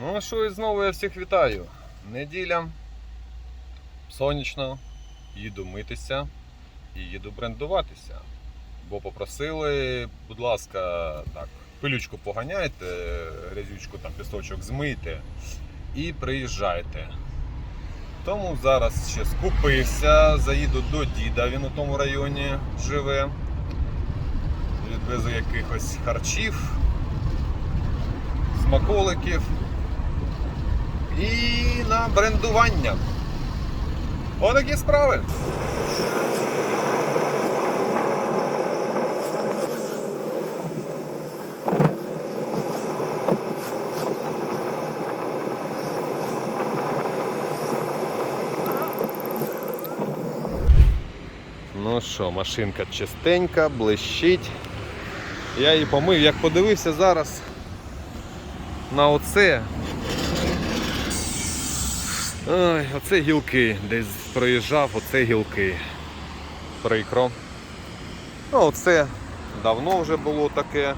Ну а що і знову я всіх вітаю. Неділя. Сонячно. Їду митися і їду брендуватися. Бо попросили, будь ласка, так, пилючку поганяйте, грязючку, там, пісочок змийте і приїжджайте. Тому зараз ще скупився, заїду до діда, він у тому районі живе. Відвезу якихось харчів, смаколиків і на брендування. Отакі справи. Ну що, машинка чистенька, блищить. Я її помив, як подивився зараз на оце. Ой, оце гілки. Десь проїжджав, оце гілки. Прикро. Ну, оце давно вже було таке.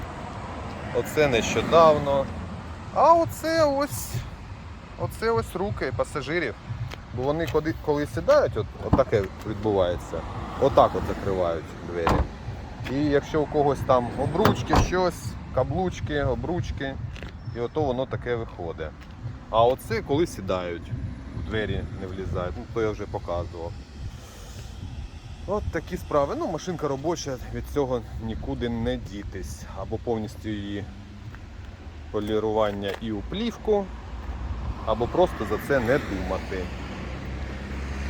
Оце нещодавно. А оце ось. Оце ось руки пасажирів. Бо вони коли, коли сідають, от, от таке відбувається. Отак от закривають двері. І якщо у когось там обручки, щось, каблучки, обручки, і ото воно таке виходить. А оце коли сідають, двері не влізають, ну то я вже показував. От такі справи. Ну, машинка робоча, від цього нікуди не дітись. Або повністю її полірування і у або просто за це не думати.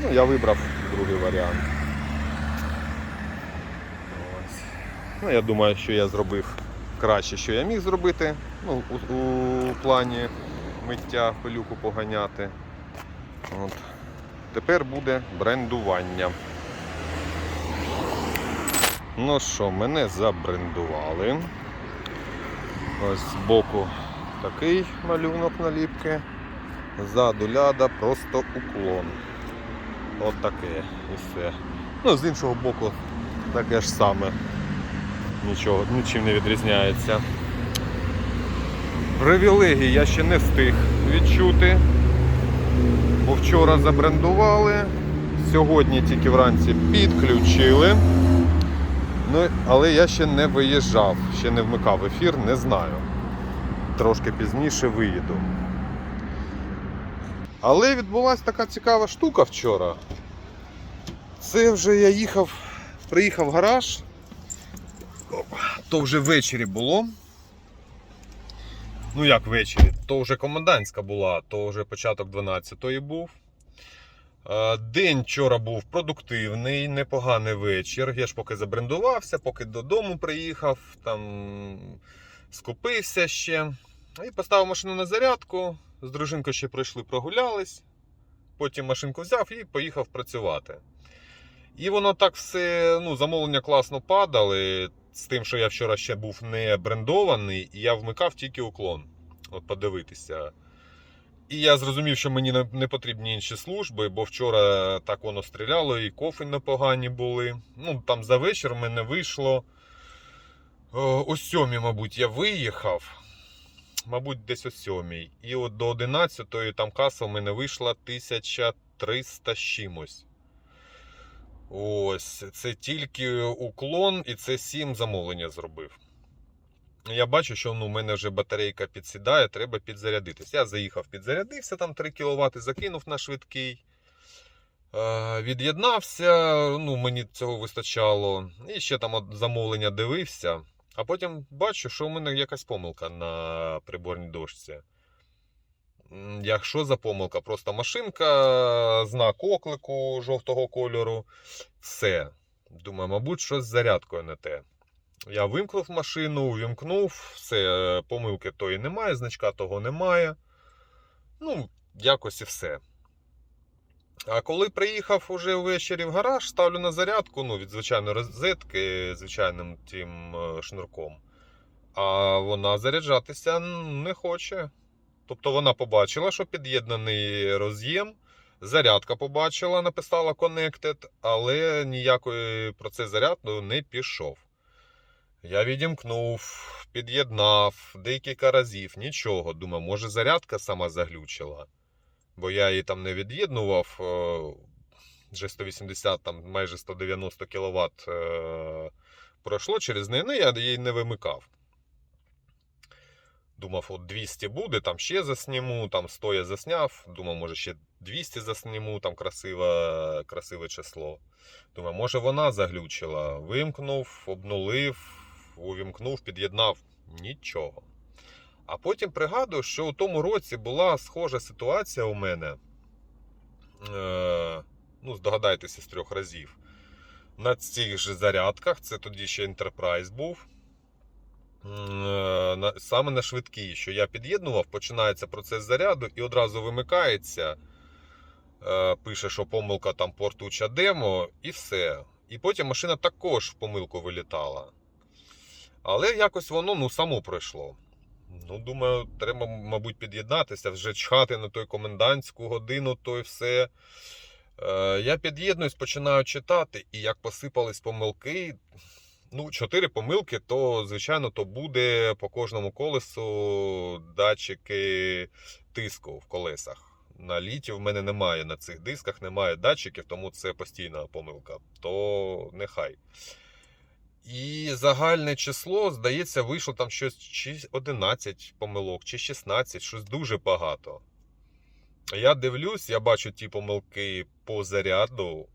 Ну, я вибрав другий варіант. Ось. Ну, я думаю, що я зробив краще, що я міг зробити. Ну, у, у плані миття пилюку поганяти. От. Тепер буде брендування. Ну що, мене забрендували. Ось збоку такий малюнок наліпки. Ззаду ляда просто уклон. От таке і все. Ну, з іншого боку, таке ж саме. Нічого, нічим не відрізняється. Привілегії я ще не встиг відчути. Бо вчора забрендували, сьогодні тільки вранці підключили. Ну, але я ще не виїжджав, ще не вмикав ефір, не знаю. Трошки пізніше виїду. Але відбулася така цікава штука вчора. Це вже я їхав, приїхав в гараж. То вже ввечері було. Ну як ввечері? То вже комендантська була, то вже початок 12-ї був. Е, День вчора був продуктивний, непоганий вечір. Я ж поки забрендувався, поки додому приїхав, там скупився ще. І поставив машину на зарядку. З дружинкою ще прийшли, прогулялись. Потім машинку взяв і поїхав працювати. І воно так все, ну, замовлення класно падали. З тим, що я вчора ще був не брендований, і я вмикав тільки уклон. От подивитися. І я зрозумів, що мені не- потрібні інші служби, бо вчора так воно стріляло, і кофе непогані були. Ну, там за вечір в мене вийшло. О, сьомій, мабуть, я виїхав. Мабуть, десь о сьомій. І от до 11-ї там каса в мене вийшла 1300 з чимось. Ось, це тільки уклон, і це 7 замовлення зробив. Я бачу, що ну, у мене вже батарейка підсідає, треба підзарядитись. Я заїхав, підзарядився, там 3 кВт закинув на швидкий. Е, від'єднався, ну, мені цього вистачало. І ще там замовлення дивився. А потім бачу, що у мене якась помилка на приборній дошці. Якщо за помилка, просто машинка, знак оклику жовтого кольору. Все. Думаю, мабуть, щось з зарядкою не те. Я вимкнув машину, увімкнув, все, е, помилки тої немає, значка того немає. Ну, якось і все. А коли приїхав уже ввечері в гараж, ставлю на зарядку, ну, від звичайної розетки, звичайним тим е, шнурком. А вона заряджатися не хоче. Тобто вона побачила, що під'єднаний роз'єм, зарядка побачила, написала Connected, але ніякої процес заряду не пішов. Я відімкнув, під'єднав декілька разів, нічого. Думаю, може зарядка сама заглючила. Бо я її там не від'єднував. е, Вже 180, там майже 190 кВт е, пройшло через неї, ну я її не вимикав. Думав, от 200 буде, там ще засніму, там 100 я засняв. Думав, може ще 200 засніму, там красиве, красиве число. Думаю, може вона заглючила. Вимкнув, обнулив, увімкнув, під'єднав. Нічого. А потім пригадую, що у тому році була схожа ситуація у мене. Е, ну, здогадайтеся з трьох разів. На цих же зарядках, це тоді ще Enterprise був. Е, Саме на швидкій, що я під'єднував, починається процес заряду і одразу вимикається. Е, Пише, що помилка там портуча демо, і все. І потім машина також в помилку вилітала. Але якось воно ну, само пройшло. Ну, думаю, треба, мабуть, під'єднатися, вже чхати на той комендантську годину, то і все. Е, я під'єднуюсь, починаю читати, і як посипались помилки. Ну, чотири помилки, то, звичайно, то буде по кожному колесу датчики тиску в колесах. На літі в мене немає на цих дисках, немає датчиків, тому це постійна помилка. То нехай. І загальне число, здається, вийшло там щось чи 11 помилок, чи 16, щось дуже багато. Я дивлюсь, я бачу ті помилки по заряду.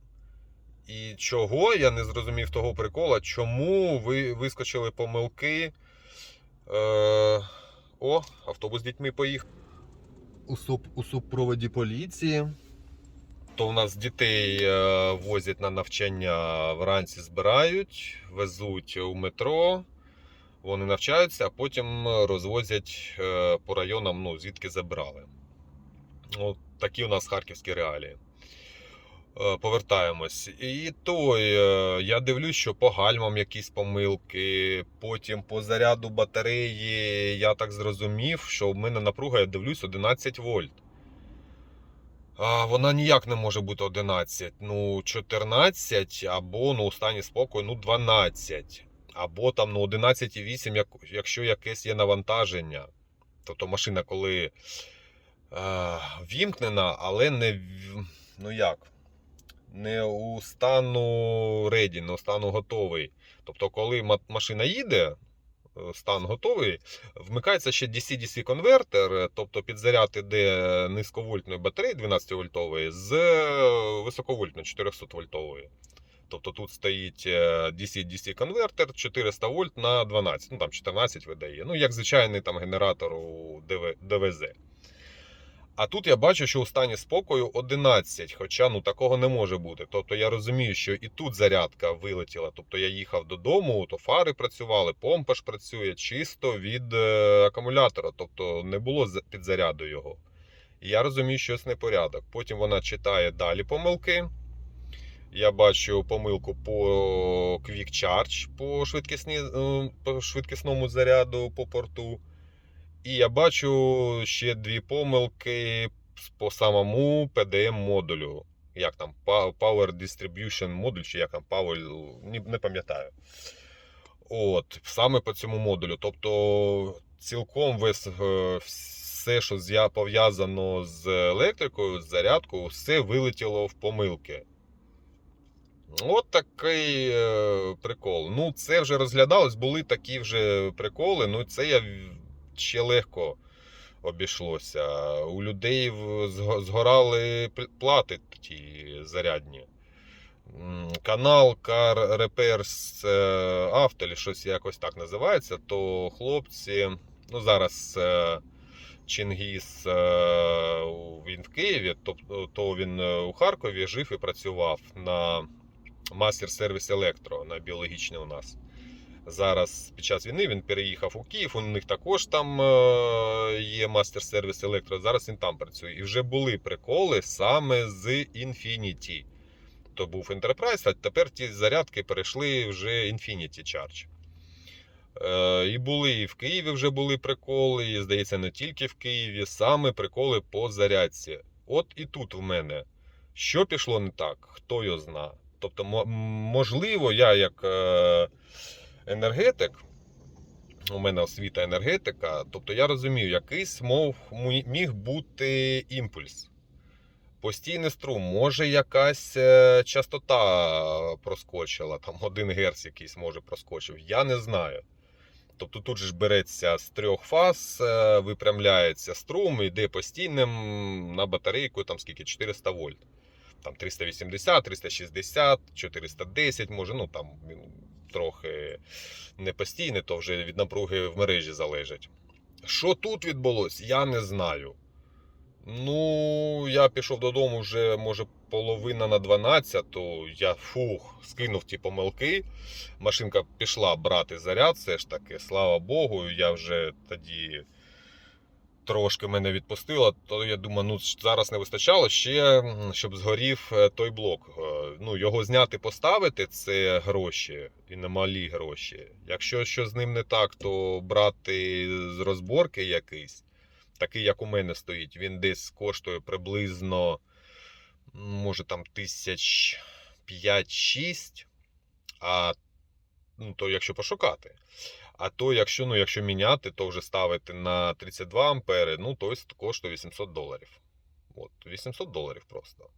І чого я не зрозумів того прикола, чому ви вискочили помилки. Е... О, автобус з дітьми поїхав. У, суп... у супроводі поліції. То у нас дітей е, возять на навчання вранці збирають, везуть у метро, вони навчаються, а потім розвозять е, по районам, ну, звідки забрали. От такі у нас харківські реалії. Е, Повертаємось. І той, е, я дивлюсь, що по гальмам якісь помилки, потім по заряду батареї я так зрозумів, що в мене напруга, я дивлюсь, 11 вольт. А вона ніяк не може бути 11. Ну, 14 або ну, у стані спокою, ну 12. Або там ну, 11,8, якщо якесь є навантаження. Тобто машина, коли е, вімкнена, але не ну як? Не у стану ready, не у стану готовий. Тобто, коли ма- машина їде, е, стан готовий, вмикається ще DC-DC конвертер, е, тобто підзаряд іде низьковольтної батареї 12 вольтової з е, високовольтної 400 вольтової. Тобто тут стоїть DC-DC конвертер 400 вольт на 12, ну там 14 видає. Ну, як звичайний там генератор у ДВ, ДВЗ. А тут я бачу, що у стані спокою 11, хоча ну такого не може бути. Тобто я розумію, що і тут зарядка вилетіла. Тобто я їхав додому, то фари працювали, помпа ж працює чисто від е, акумулятора, тобто не було за- підзаряду його. І я розумію, що щось непорядок. Потім вона читає далі помилки. Я бачу помилку по Quick Charge, по, е, швидкісному заряду по порту. І я бачу ще дві помилки по самому PDM модулю. Як там, Power Distribution модуль, чи як там Power, не, пам'ятаю. От, саме по цьому модулю. Тобто, цілком весь, е, все, що пов'язано з електрикою, з зарядкою, все вилетіло в помилки. От такий е, прикол. Ну, це вже розглядалось, були такі вже приколи. Ну, це я ще легко обійшлося. У людей згорали плати ті зарядні. Канал Car Repairs Автолі, щось якось так називається, то хлопці, ну зараз е, Чингіс, е, він в Києві, то він е, у Харкові жив і працював на мастер сервіс Електро на біологічний у нас. Зараз під час війни він переїхав у Київ. У них також там е, є мастер сервіс Електро. Зараз він там працює. І вже були приколи саме з Infinity. То був Enterprise, а тепер ті зарядки перейшли вже Infinity Charge. Е, і були і в Києві вже були приколи, і здається, не тільки в Києві, саме приколи по зарядці. От і тут в мене. Що пішло не так, хто його зна. Тобто, можливо, я як е, енергетик. У мене освіта енергетика. Тобто я розумію, якийсь мов, міг бути імпульс. Постійний струм, може якась е, частота проскочила, там 1 Гц якийсь може проскочив. Я не знаю. Тобто тут же ж береться з трьох фаз, е, випрямляється струм, йде постійним на батарейку, там скільки 400 вольт. Там 380, 360, 410, може, ну там трохи не постійне, то вже від напруги в мережі залежить. Що тут відбулося, я не знаю. Ну, я пішов додому вже, може, половина на 12, то я фух, скинув ті помилки. Машинка пішла брати заряд, все ж таки, слава Богу, я вже тоді трошки мене відпустило, то я думаю, ну зараз не вистачало ще, щоб згорів е, той блок. Е, Ну, його зняти, поставити це гроші і немалі гроші. Якщо що з ним не так, то брати з розборки якийсь, такий як у мене стоїть, він десь коштує приблизно, може там тисяч 5-6, а ну, то якщо пошукати. А то, якщо, ну, якщо міняти, то вже ставити на 32 ампери, ну, то коштує 800 доларів. От, 800 доларів просто.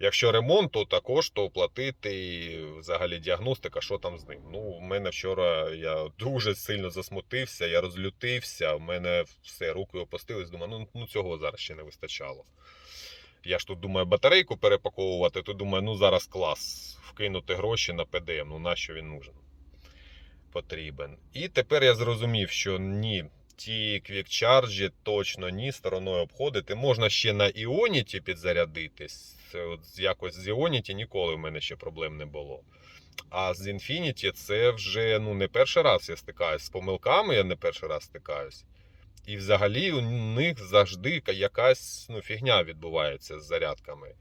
Якщо ремонт, то також то платити взагалі діагностика, що там з ним. Ну, у мене вчора я дуже сильно засмутився, я розлютився, в мене все, руки опустились, думаю, ну, ну цього зараз ще не вистачало. Я ж тут думаю, батарейку перепаковувати, то думаю, ну зараз клас, вкинути гроші на ПДМ, ну нащо він нужен? Потрібен. І тепер я зрозумів, що ні, ті квікчарджі точно ні, стороною обходити. Можна ще на Іоніті підзарядитись. От якось з Іоніті ніколи в мене ще проблем не було. А з Infinity це вже ну, не перший раз я стикаюсь з помилками, я не перший раз стикаюсь. І взагалі у них завжди якась ну, фігня відбувається з зарядками.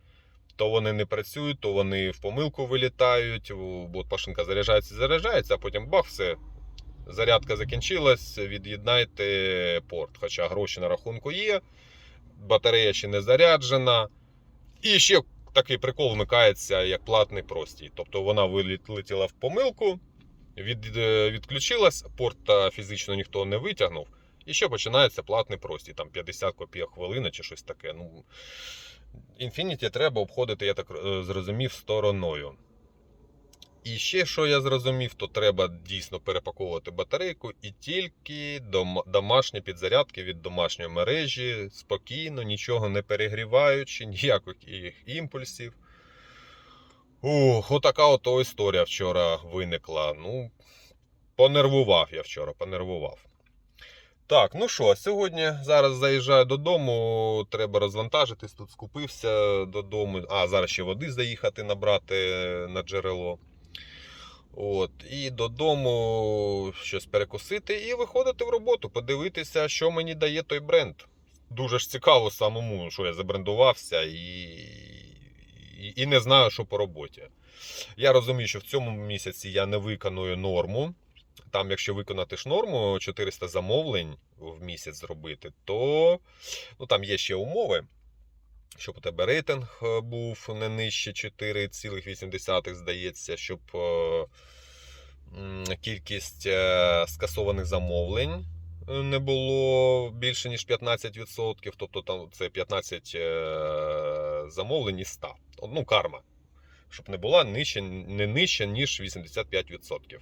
То вони не працюють, то вони в помилку вилітають, бо машинка заряджається, заряджається, а потім бах, все. Зарядка закінчилась, від'єднайте порт. Хоча гроші на рахунку є, батарея ще не заряджена. І ще такий прикол вмикається як платний простій. Тобто вона вилетіла в помилку, від, е, відключилась, порт фізично ніхто не витягнув. І ще починається платний простій, там 50 копійок хвилина чи щось таке. Ну, Infinity треба обходити, я так е, зрозумів, стороною. І ще, що я зрозумів, то треба дійсно перепаковувати батарейку і тільки домашні підзарядки від домашньої мережі, спокійно, нічого не перегріваючи, ніяких імпульсів. Ух, отака ото історія вчора виникла. Ну, понервував я вчора, понервував. Так, ну що, сьогодні зараз заїжджаю додому, треба розвантажитись, тут скупився додому. А, зараз ще води заїхати набрати на джерело. От, і додому щось перекусити і виходити в роботу, подивитися, що мені дає той бренд. Дуже ж цікаво самому, що я забрендувався і, і, і не знаю, що по роботі. Я розумію, що в цьому місяці я не виконую норму. Там, якщо виконати ж норму 400 замовлень в місяць зробити, то ну, там є ще умови, щоб у тебе рейтинг е, був не нижче 4,8, здається, щоб е, кількість е, скасованих замовлень не було більше, ніж 15%. Тобто там це 15 е, замовлень із 100. Ну, карма. Щоб не була нижче, не нижче, ніж 85%.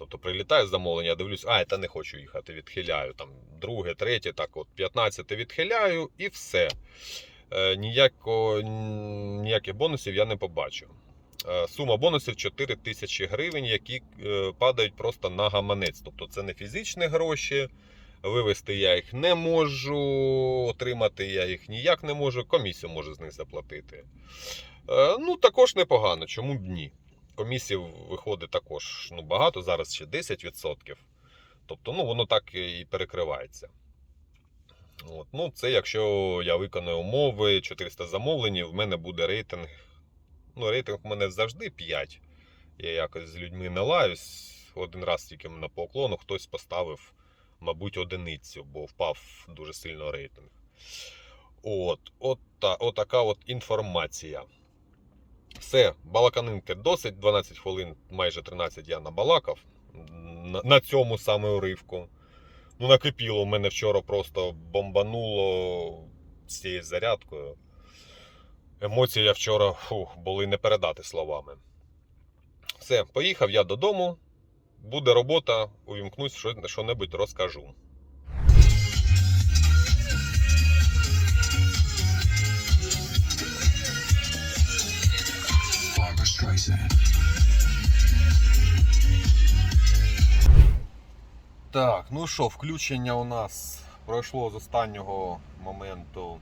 Тобто прилітає замовлення, дивлюсь, а, та не хочу їхати, відхиляю. Там друге, третє, так от 15 відхиляю і все. Е, ніяко, ніяких бонусів я не побачу. Е, сума бонусів 4 тисячі гривень, які е, падають просто на гаманець. Тобто це не фізичні гроші. Вивести я їх не можу, отримати я їх ніяк не можу, комісію можу з них заплатити. Е, ну, також непогано, чому б ні? Комісій виходить також ну, багато, зараз ще 10%. Тобто, ну, воно так і перекривається. От. Ну, це якщо я виконую умови, 400 замовлень, в мене буде рейтинг. Ну, рейтинг у мене завжди 5. Я якось з людьми не лаюсь. Один раз тільки на по уклону хтось поставив, мабуть, одиницю, бо впав дуже сильно рейтинг. От, от, та, от така от інформація. Все, балаканинки досить. 12 хвилин, майже 13 я набалакав. на, на цьому саме уривку. Ну, накипіло, у мене вчора просто бомбануло з цією зарядкою. Емоції я вчора фух, були не передати словами. Все, поїхав я додому. Буде робота, увімкнусь, що, що-небудь розкажу. Streisand. Так, ну що, включення у нас пройшло з останнього моменту,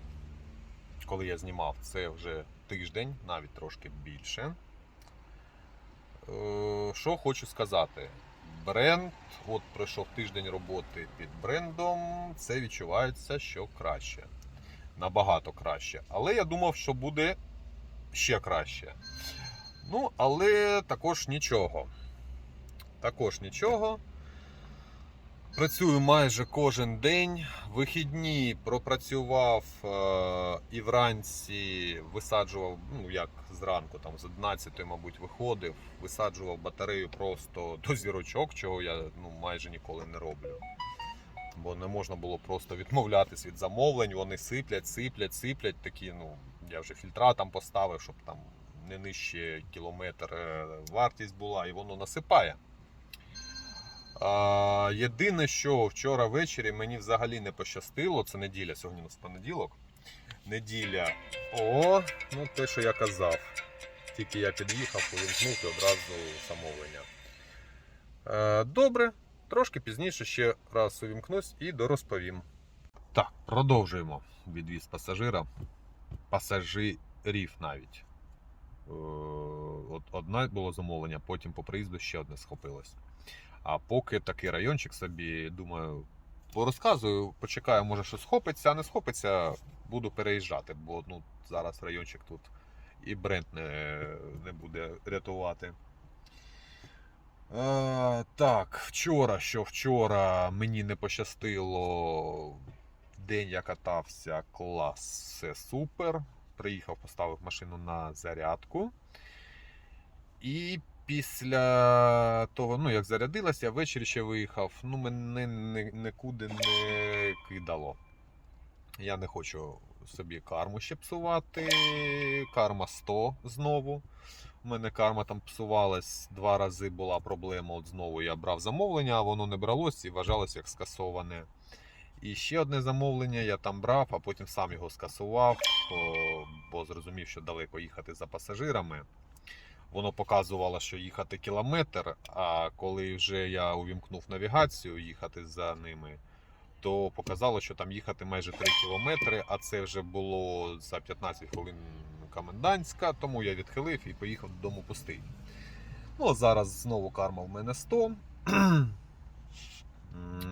коли я знімав. Це вже тиждень, навіть трошки більше. Е, Що хочу сказати. Бренд, от пройшов тиждень роботи під брендом, це відчувається, що краще. Набагато краще. Але я думав, що буде ще краще. Ну, але також нічого. Також нічого. Працюю майже кожен день. Вихідні пропрацював е, і вранці висаджував, ну як зранку, там з 11, мабуть, виходив, висаджував батарею просто до зірочок, чого я ну, майже ніколи не роблю. Бо не можна було просто відмовлятись від замовлень, вони сиплять, сиплять, сиплять. Такі, ну, я вже фільтра там поставив, щоб там не нижче кілометр е, вартість була, і воно насипає. А, єдине, що вчора ввечері мені взагалі не пощастило, це неділя, сьогодні у нас понеділок. Неділя. О, ну те, що я казав. Тільки я під'їхав, увімкнув і одразу замовлення. Е, добре, трошки пізніше ще раз увімкнусь і дорозповім. Так, продовжуємо відвіз пасажира. Пасажирів навіть. Е, одне було замовлення, потім по приїзду ще одне схопилось. А поки такий райончик собі, думаю, порозказую, почекаю, може щось схопиться, а не схопиться, буду переїжджати, бо ну, зараз райончик тут і бренд не, не буде рятувати. Е, так, вчора, що вчора мені не пощастило. День я катався, клас, все супер. Приїхав, поставив машину на зарядку. І після того, ну як зарядилася, я ввечері ще виїхав. Ну, мене нікуди не кидало. Я не хочу собі карму ще псувати. Карма 100 знову. У мене карма там псувалась два рази була проблема. От знову я брав замовлення, а воно не бралось і вважалось як скасоване. І ще одне замовлення я там брав, а потім сам його скасував, бо зрозумів, що далеко їхати за пасажирами. Воно показувало, що їхати кілометр, а коли вже я увімкнув навігацію, їхати за ними, то показало, що там їхати майже 3 кілометри, а це вже було за 15 хвилин комендантська, тому я відхилив і поїхав додому пустий. Ну, а зараз знову карма в мене 100.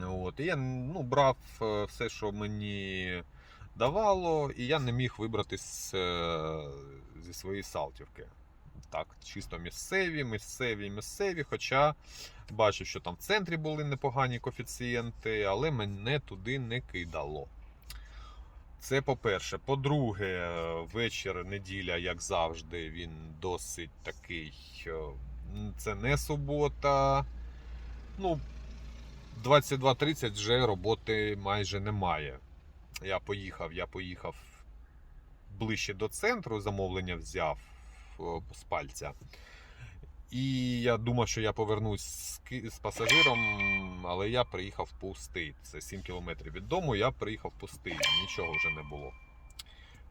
От, і я ну, брав е, все, що мені давало, і я не міг вибрати з, е, зі своєї салтівки. Так, чисто місцеві, місцеві, місцеві. Хоча бачив, що там в центрі були непогані коефіцієнти, але мене туди не кидало. Це по-перше. По-друге, е, вечір, неділя, як завжди, він досить такий. Це не субота. Ну, 22.30 вже роботи майже немає. Я поїхав, я поїхав ближче до центру, замовлення взяв з пальця. І я думав, що я повернусь з, пасажиром, але я приїхав пустий. Це 7 кілометрів від дому, я приїхав пустий, нічого вже не було.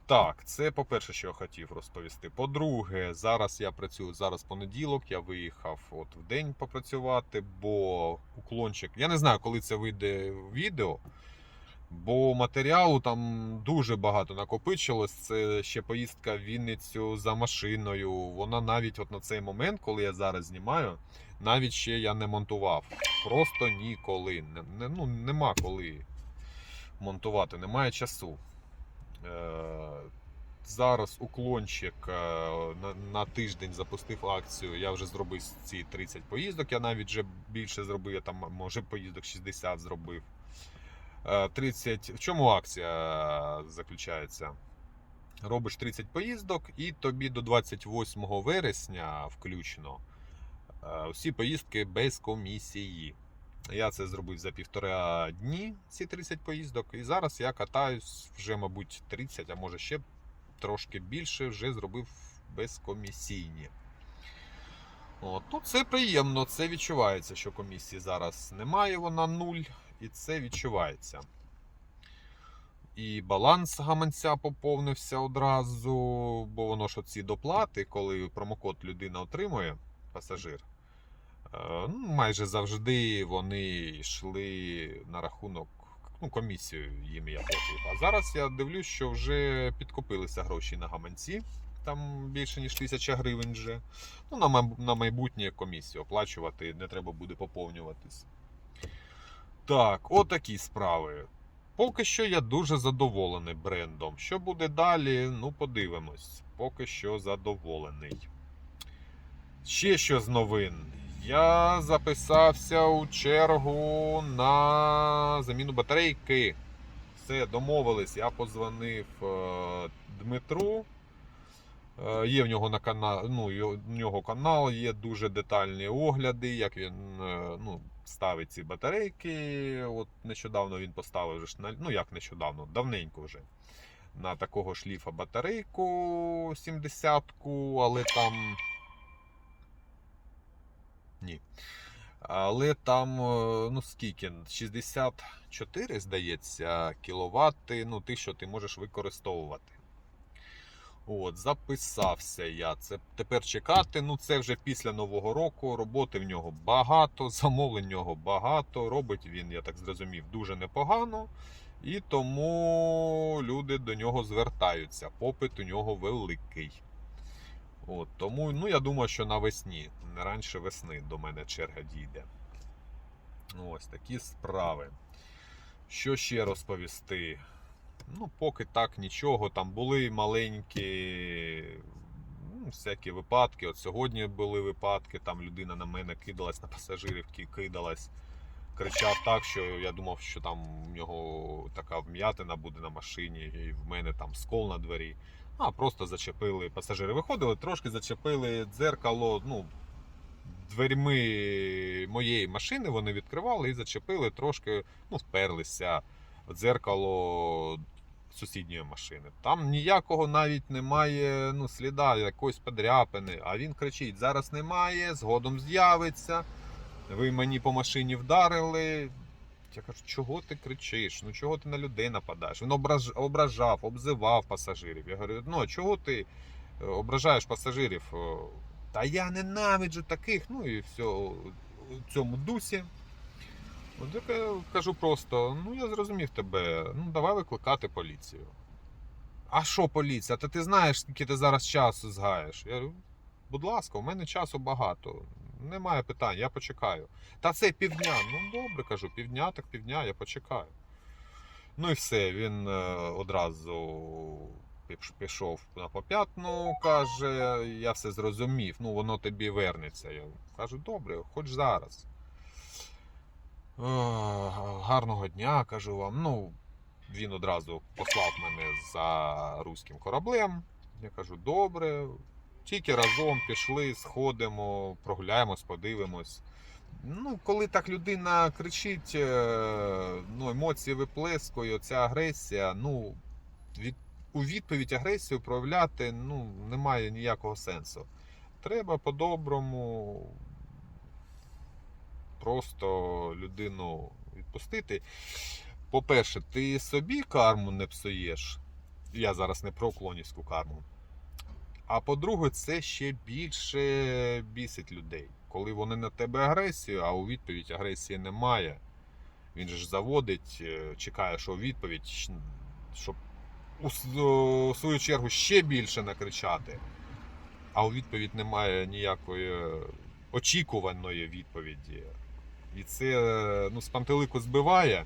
Так, це по-перше, що я хотів розповісти. По-друге, зараз я працюю зараз понеділок, я виїхав от в день попрацювати, бо уклончик. Я не знаю, коли це вийде відео, бо матеріалу там дуже багато накопичилось. Це ще поїздка в Вінницю за машиною. Вона навіть от на цей момент, коли я зараз знімаю, навіть ще я не монтував. Просто ніколи. Ну, нема коли монтувати, немає часу. Е, Зараз уклончик е, на, тиждень запустив акцію. Я вже зробив ці 30 поїздок. Я навіть вже більше зробив. Я там може поїздок 60 зробив. Е, 30. В чому акція заключається? Робиш 30 поїздок, і тобі до 28 вересня включно Е, Всі поїздки без комісії. Я це зробив за півтора дні, ці 30 поїздок. І зараз я катаюсь вже, мабуть, 30, а може ще трошки більше, вже зробив безкомісійні. От, ну це приємно, це відчувається, що комісії зараз немає, вона нуль, і це відчувається. І баланс гаманця поповнився одразу, бо воно ж оці доплати, коли промокод людина отримує, пасажир, ну, майже завжди вони йшли на рахунок ну, комісію їм я платив. А зараз я дивлюсь, що вже підкопилися гроші на гаманці. Там більше ніж тисяча гривень вже. Ну, на, на майбутнє комісію оплачувати не треба буде поповнюватись. Так, отакі справи. Поки що я дуже задоволений брендом. Що буде далі? Ну, подивимось. Поки що задоволений. Ще що з новин. Я записався у чергу на заміну батарейки. Все, домовились. Я позвонив е, Дмитру. Е, Є в нього на канал, ну, в нього канал, є дуже детальні огляди, як він е, ну, ставить ці батарейки. От нещодавно він поставив вже ну як нещодавно, давненько вже. На такого шліфа батарейку 70-ку, але там. Ні. Але там, е, ну скільки? 64, здається, кіловати, ну, ти, що ти можеш використовувати. От, записався я. Це тепер чекати. Ну, це вже після Нового року. Роботи в нього багато, замовлень в нього багато. Робить він, я так зрозумів, дуже непогано. І тому люди до нього звертаються. Попит у нього великий. От, тому ну, я думаю, що навесні, не раніше весни до мене черга дійде. Ну, Ось такі справи. Що ще розповісти? Ну, поки так нічого. Там були маленькі ну, всякі випадки. От сьогодні були випадки, там людина на мене кидалась, на пасажирів кидалась. Кричав так, що я думав, що там у нього така вм'ятина буде на машині, і в мене там скол на двері. А, просто зачепили. Пасажири виходили, трошки зачепили дзеркало. Ну, дверьми моєї машини вони відкривали і зачепили трошки, ну, вперлися в дзеркало сусідньої машини. Там ніякого навіть немає ну, сліда якоїсь подряпини. А він кричить: зараз немає, згодом з'явиться. Ви мені по машині вдарили. Я кажу, чого ти кричиш? Ну чого ти на людей нападаєш? Він ображ... ображав, обзивав пасажирів. Я говорю, ну чого ти е, ображаєш пасажирів? Е, Та я ненавиджу таких. Ну і все у цьому дусі. От я кажу просто: ну я зрозумів тебе, ну давай викликати поліцію. А що поліція? Та ти знаєш, скільки ти зараз часу згаєш? Я говорю, будь ласка, у мене часу багато. Немає питань, я почекаю. Та це півдня. Ну добре, кажу, півдня, так півдня, я почекаю. Ну і все, він е, одразу пішов на поп'ятну, каже, я все зрозумів, ну воно тобі вернеться. Я кажу, добре, хоч зараз. Е, Гарного дня, кажу вам. Ну, він одразу послав мене за руським кораблем. Я кажу, добре. Тільки разом пішли, сходимо, прогуляємось, подивимось. Ну, коли так людина кричить, е, ну, емоції виплескує, ця агресія, ну, від, у відповідь агресію проявляти ну, немає ніякого сенсу. Треба по-доброму просто людину відпустити. По-перше, ти собі карму не псуєш. Я зараз не про клонівську карму. А по-друге, це ще більше бісить людей. Коли вони на тебе агресію, а у відповідь агресії немає. Він ж заводить, е, чекає, що відповідь, щоб у свою чергу ще більше накричати. А у відповідь немає ніякої очікуваної відповіді. І це е, ну, з збиває,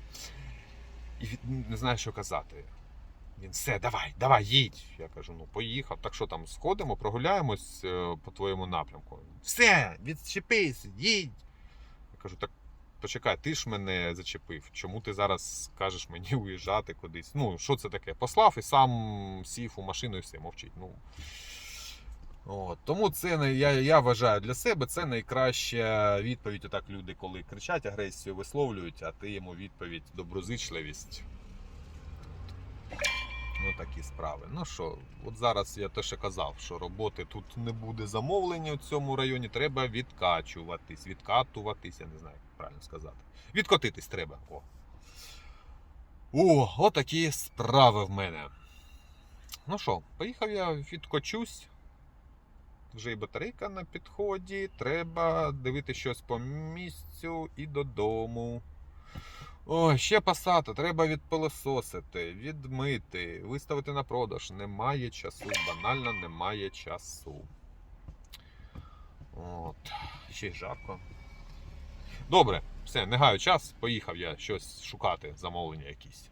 і не знає, що казати. Він все, давай, давай, їдь. Я кажу, ну поїхав. Так що там сходимо, прогуляємось е, по твоєму напрямку. Все, відчепись, їдь. Я кажу, так почекай, ти ж мене зачепив. Чому ти зараз кажеш мені уїжджати кудись? Ну, що це таке? Послав і сам сів у машину і все мовчить. Ну, От. Тому це я, я вважаю для себе це найкраща відповідь. Отак люди, коли кричать, агресію висловлюють, а ти йому відповідь доброзичливість. Ну, такі справи. Ну що, от зараз я те, що казав, що роботи тут не буде замовлення у цьому районі. Треба відкачуватись, відкатуватись, я не знаю, як правильно сказати. Відкотитись треба. О, О отакі справи в мене. Ну що, поїхав я, відкочусь. Вже і батарейка на підході. Треба дивити щось по місцю і додому. Ой, ще пасата, треба відпилососити, відмити, виставити на продаж. Немає часу, банально немає часу. От, ще й жарко. Добре, все, не гаю час, поїхав я щось шукати, замовлення якісь.